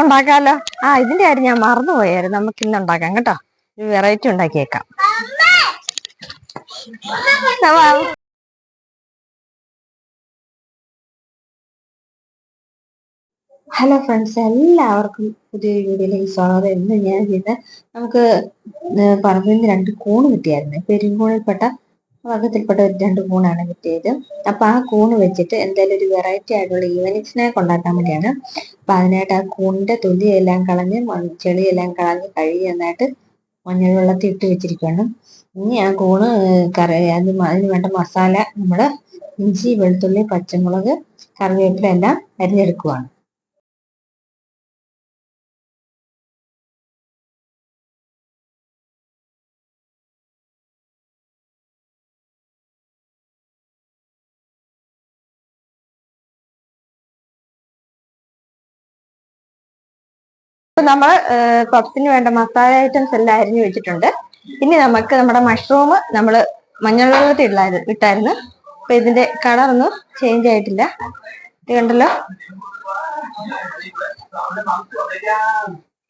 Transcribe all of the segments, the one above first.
ഉണ്ടാക്കാലോ. ആ ഇതിന്റെ കാര്യം ഞാൻ മറന്നുപോയായിരുന്നു. നമുക്ക് ഇന്ന് ഉണ്ടാക്കാം കേട്ടോ. ഒരു വെറൈറ്റി ഉണ്ടാക്കിയേക്കാം. ഹലോ ഫ്രണ്ട്സ് എല്ലാവർക്കും പുതിയ വീഡിയോയിലേക്ക് സ്വാഗതം. ഇന്ന് ഞാൻ ചെയ്ത നമുക്ക് പറഞ്ഞു രണ്ട് കൂണ് കിട്ടിയായിരുന്നു. പെരുങ്കൂണിൽപ്പെട്ട വർഗത്തിൽപ്പെട്ട ഒരു രണ്ട് കൂണാണ് കിട്ടിയത്. അപ്പൊ ആ കൂണ് വെച്ചിട്ട് എന്തായാലും ഒരു വെറൈറ്റി ആയിട്ടുള്ള ഈവനിങ് സ്നാക്ക് ഉണ്ടാക്കാൻ വേണ്ടിയാണ്. അപ്പൊ അതിനായിട്ട് ആ കൂണിന്റെ തൊലിയെല്ലാം കളഞ്ഞ് ചെളിയെല്ലാം കളഞ്ഞ് കഴുകി നന്നായിട്ട് മഞ്ഞൾ വെള്ളത്തിൽ ഇട്ട് വെച്ചിരിക്കുകയാണ്. ഇനി ആ കൂണ് കറി അത് അതിന് വേണ്ട മസാല നമ്മൾ ഇഞ്ചി വെളുത്തുള്ളി പച്ചമുളക് കറിവേപ്പില എല്ലാം അരിഞ്ഞെടുക്കുവാണ്. ഇപ്പൊ നമ്മൾ പപ്സിന് വേണ്ട മസാല ഐറ്റംസ് എല്ലാം അരിഞ്ഞു വെച്ചിട്ടുണ്ട്. ഇനി നമുക്ക് നമ്മുടെ മഷ്റൂം നമ്മൾ മഞ്ഞൾ വെള്ളത്തിൽ ഇട്ടായിരുന്നു. അപ്പൊ ഇതിന്റെ കളർ ഒന്നും ചേഞ്ച് ആയിട്ടില്ല. ഇത് കണ്ടല്ലോ.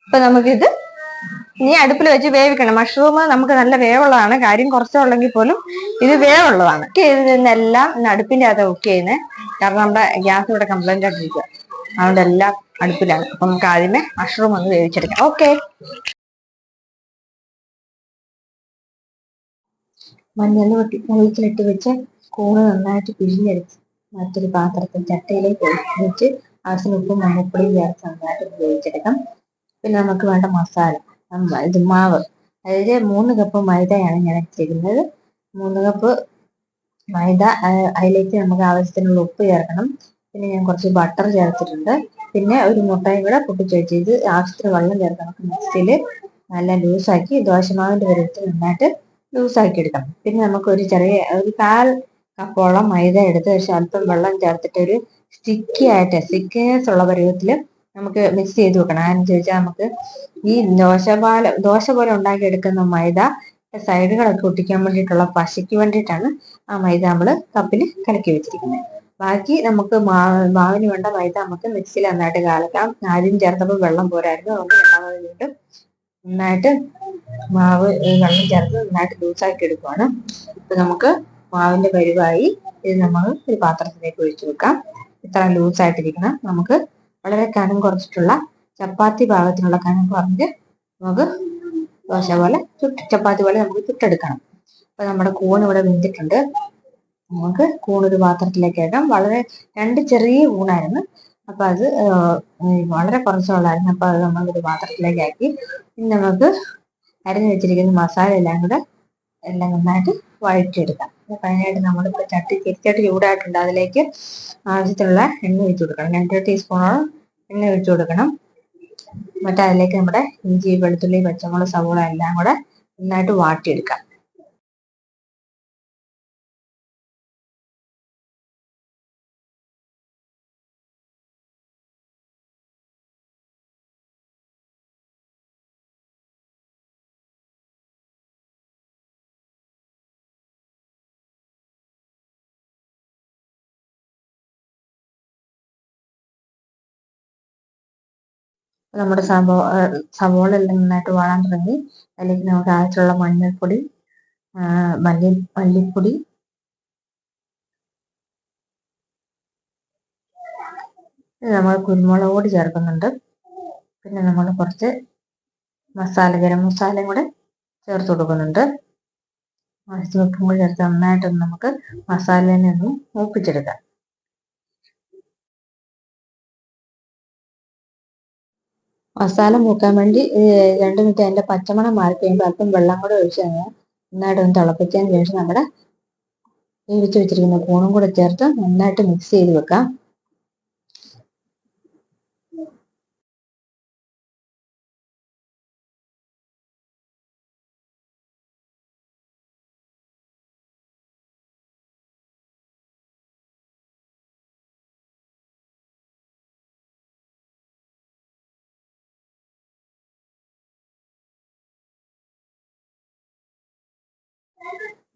ഇപ്പൊ നമുക്കിത് ഇനി അടുപ്പിൽ വെച്ച് വേവിക്കണം. മഷ്റൂം നമുക്ക് നല്ല വേവുള്ളതാണ്. കാര്യം കുറച്ചുള്ളെങ്കിൽ പോലും ഇത് വേവുള്ളതാണ്. കുക്ക് നിന്നെല്ലാം അടുപ്പിന്റെ അകത്ത് കുക്ക് ചെയ്യുന്നത് കാരണം നമ്മുടെ ഗ്യാസ് ഇവിടെ കംപ്ലൈന്റ് ആയിട്ടിരിക്കുക അതുകൊണ്ട് എല്ലാം അടുപ്പിലാണ്. അപ്പൊ നമുക്ക് ആദ്യമേ മഷ്റൂം ഒന്ന് വേവിച്ചെടുക്കാം. ഓക്കെ മഞ്ഞൾ വെട്ടി വെള്ളത്തിലിട്ട് വെച്ച് കൂണ് നന്നായിട്ട് പിഴിഞ്ഞെടുത്ത് മറ്റൊരു പാത്രത്തിൽ ചട്ടയിലേക്ക് വെച്ച് ആവശ്യത്തിന് ഉപ്പും മഞ്ഞപ്പൊടിയും ചേർത്ത് നന്നായിട്ട് ഉപയോഗിച്ചെടുക്കാം പിന്നെ നമുക്ക് വേണ്ട മസാല ഇത് മാവ്. അതായത് മൂന്ന് കപ്പ് മൈദയാണ് ഞാൻ എടുത്തിരിക്കുന്നത് മൂന്ന് കപ്പ് മൈദ അതിലേക്ക് നമുക്ക് ആവശ്യത്തിനുള്ള ഉപ്പ് ചേർക്കണം. പിന്നെ ഞാൻ കുറച്ച് ബട്ടർ ചേർത്തിട്ടുണ്ട്. പിന്നെ ഒരു മുട്ടയും കൂടെ പൊട്ടിച്ച് വെച്ച് ഇത് ആവശ്യത്തിന് വെള്ളം ചേർത്ത് നമുക്ക് മിക്സിയിൽ നല്ല ലൂസാക്കി ദോശമാവിന്റെ പരുവത്തിൽ നന്നായിട്ട് ലൂസാക്കി എടുക്കണം പിന്നെ നമുക്ക് ഒരു ചെറിയ ഒരു കാൽ കപ്പോളം മൈദ എടുത്ത് പക്ഷെ അല്പം വെള്ളം ചേർത്തിട്ട് ഒരു സ്റ്റിക്കി ആയിട്ട് സ്റ്റിക്കിനെസ് ഉള്ള പരുവത്തിൽ നമുക്ക് മിക്സ് ചെയ്ത് വെക്കണം. അതെന്ന് ചോദിച്ചാൽ നമുക്ക് ഈ ദോശപാല ദോശ പോലെ ഉണ്ടാക്കിയെടുക്കുന്ന മൈദ സൈഡുകളൊക്കെ ഒട്ടിക്കാൻ വേണ്ടിയിട്ടുള്ള പശയ്ക്ക് വേണ്ടിയിട്ടാണ് ആ മൈദ നമ്മൾ കപ്പിൽ കലക്കി വെച്ചിരിക്കുന്നത്. ബാക്കി നമുക്ക് മാവ് മാവിന് വേണ്ട മൈദ നമുക്ക് മിക്സിയിൽ നന്നായിട്ട് കലക്കാം. ആദ്യം ചേർത്തപ്പോൾ വെള്ളം പോരായിരുന്നു. അതുകൊണ്ട് രണ്ടാമത് വീണ്ടും നന്നായിട്ട് മാവ് വെള്ളം ചേർത്ത് നന്നായിട്ട് ലൂസാക്കി എടുക്കുവാണ്. ഇപ്പൊ നമുക്ക് മാവിന്റെ പരിവായി ഇത് നമ്മൾ ഒരു പാത്രത്തിലേക്ക് ഒഴിച്ചു വെക്കാം. ഇത്ര ലൂസായിട്ടിരിക്കണം നമുക്ക് വളരെ കനം കുറച്ചിട്ടുള്ള ചപ്പാത്തി ഭാഗത്തിലുള്ള കനം കുറഞ്ഞ് നമുക്ക് ദോശ പോലെ ചുട്ട് ചപ്പാത്തി പോലെ നമുക്ക് ചുട്ടെടുക്കണം. അപ്പൊ നമ്മുടെ കൂൺ ഇവിടെ വെന്തിട്ടുണ്ട്. നമുക്ക് കൂണൊരു പാത്രത്തിലേക്ക് ഇടാം വളരെ രണ്ട് ചെറിയ കൂണായിരുന്നു അപ്പൊ അത് വളരെ കുറച്ചുള്ളായിരുന്നു. അപ്പൊ അത് നമ്മൾ ഒരു പാത്രത്തിലേക്ക് ആക്കി ഇനി നമുക്ക് അരിഞ്ഞു വെച്ചിരിക്കുന്ന മസാല എല്ലാം കൂടെ എല്ലാം നന്നായിട്ട് വഴറ്റിയെടുക്കാം. അപ്പൊ അതിനായിട്ട് നമ്മളിപ്പോ ചട്ടി തിരിച്ചട്ടി ചൂടായിട്ടുണ്ട്. അതിലേക്ക് ആവശ്യത്തിനുള്ള എണ്ണ ഒഴിച്ചു കൊടുക്കണം. രണ്ട് ടീസ്പൂണോളം എണ്ണ ഒഴിച്ചു കൊടുക്കണം. എന്നിട്ട് അതിലേക്ക് നമ്മുടെ ഇഞ്ചി വെളുത്തുള്ളി പച്ചമുളക് സവോള എല്ലാം കൂടെ നന്നായിട്ട് വാട്ടിയെടുക്കാം. നമ്മുടെ സവോ സവോള എല്ലാം നന്നായിട്ട് വാഴാൻ തുടങ്ങി. അതിലേക്ക് നമുക്ക് ആവശ്യമുള്ള മഞ്ഞൾപ്പൊടി മല്ലി മല്ലിപ്പൊടി നമ്മൾ കുരുമുളക് പൊടി ചേർക്കുന്നുണ്ട്. പിന്നെ നമ്മൾ കുറച്ച് മസാല ഗരം മസാലയും കൂടെ ചേർത്ത് കൊടുക്കുന്നുണ്ട്. ആവശ്യത്തിന് വെക്കുമ്പോൾ ചേർത്ത് നന്നായിട്ടൊന്ന് നമുക്ക് മസാലേനെ ഒന്ന് മൂപ്പിച്ചെടുക്കാം. മസാല മൂക്കാൻ വേണ്ടി രണ്ട് മിനിറ്റ് അതിന്റെ പച്ചമണം മാറി കഴിയുമ്പോൾ അല്പം വെള്ളം കൂടെ ഒഴിച്ച് കഴിഞ്ഞാൽ നന്നായിട്ട് ഒന്ന് തിളപ്പിച്ചതിന് ശേഷം നമ്മുടെ വേവിച്ച് വെച്ചിരിക്കുന്ന കൂണും കൂടെ ചേർത്ത് നന്നായിട്ട് മിക്സ് ചെയ്ത് വെക്കാം.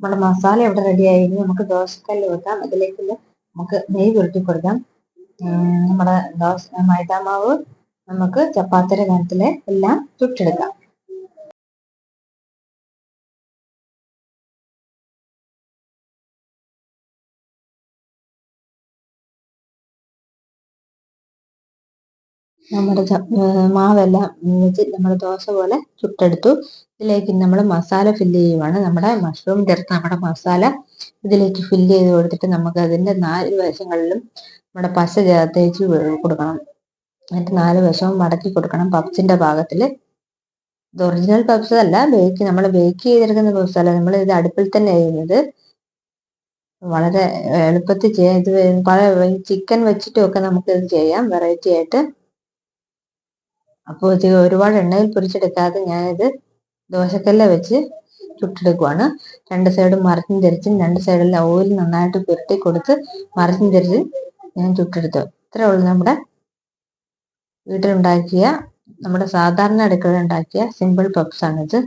നമ്മുടെ മസാല ഇവിടെ റെഡി ആയി ഇനി നമുക്ക് ദോശക്കല്ല് വെക്കാം. അതിലേക്ക് നമുക്ക് നെയ് പുരട്ടി കൊടുക്കാം. നമ്മുടെ ദോശ മൈദാമാവ് നമുക്ക് ചപ്പാത്തിയുടെ കനത്തിൽ എല്ലാം ചുട്ടെടുക്കാം. നമ്മുടെ മാവെല്ലാം വെച്ച് നമ്മൾ ദോശ പോലെ ചുട്ടെടുത്തു. ഇതിലേക്ക് നമ്മൾ മസാല ഫില്ല് ചെയ്യുവാണ്. നമ്മുടെ മഷ്റൂം ചേർത്ത് നമ്മുടെ മസാല ഇതിലേക്ക് ഫില്ല് ചെയ്ത് കൊടുത്തിട്ട് നമുക്ക് അതിന്റെ നാല് വശങ്ങളിലും നമ്മുടെ പശ ചേർത്തേച്ച് കൊടുക്കണം. എന്നിട്ട് നാല് വശവും മടക്കി കൊടുക്കണം. പപ്സിന്റെ ഭാഗത്തിൽ ഇത് ഒറിജിനൽ പപ്സ് അല്ല. ബേക്ക് നമ്മൾ ബേക്ക് ചെയ്തെടുക്കുന്ന പപ്സ് അല്ല. നമ്മൾ ഇത് അടുപ്പിൽ തന്നെ ചെയ്യുന്നത്. വളരെ എളുപ്പത്തിൽ ഇത് പല ചിക്കൻ വെച്ചിട്ടും ഒക്കെ നമുക്ക് ഇത് ചെയ്യാം. വെറൈറ്റി ആയിട്ട്. അപ്പോൾ ഒരുപാട് എണ്ണയിൽ പൊരിച്ചെടുക്കാതെ ഞാനിത് ദോശക്കല്ല വെച്ച് ചുട്ടെടുക്കുവാണ്. രണ്ട് സൈഡും മറിച്ചും തിരിച്ചും രണ്ട് സൈഡിലെ ഓയിൽ നന്നായിട്ട് പുരട്ടി കൊടുത്ത് മറിച്ചും തിരിച്ച് ഞാൻ ചുട്ടെടുത്തു. ഇത്രേ ഉള്ളൂ നമ്മുടെ വീട്ടിലുണ്ടാക്കിയ നമ്മുടെ സാധാരണ അടുക്കള ഉണ്ടാക്കിയ സിമ്പിൾ പപ്സ് ആണിത്.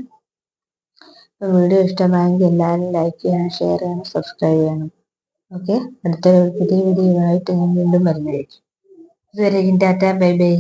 വീഡിയോ ഇഷ്ടമായെങ്കിൽ എല്ലാവരും ലൈക്ക് ചെയ്യണം ഷെയർ ചെയ്യണം സബ്സ്ക്രൈബ് ചെയ്യണം. ഓക്കെ അടുത്ത പുതിയ വീഡിയോ ആയിട്ട് ഞാൻ വീണ്ടും വരുന്നതായിരിക്കും. ഇതുവരെ ടാറ്റ ബൈ ബൈ.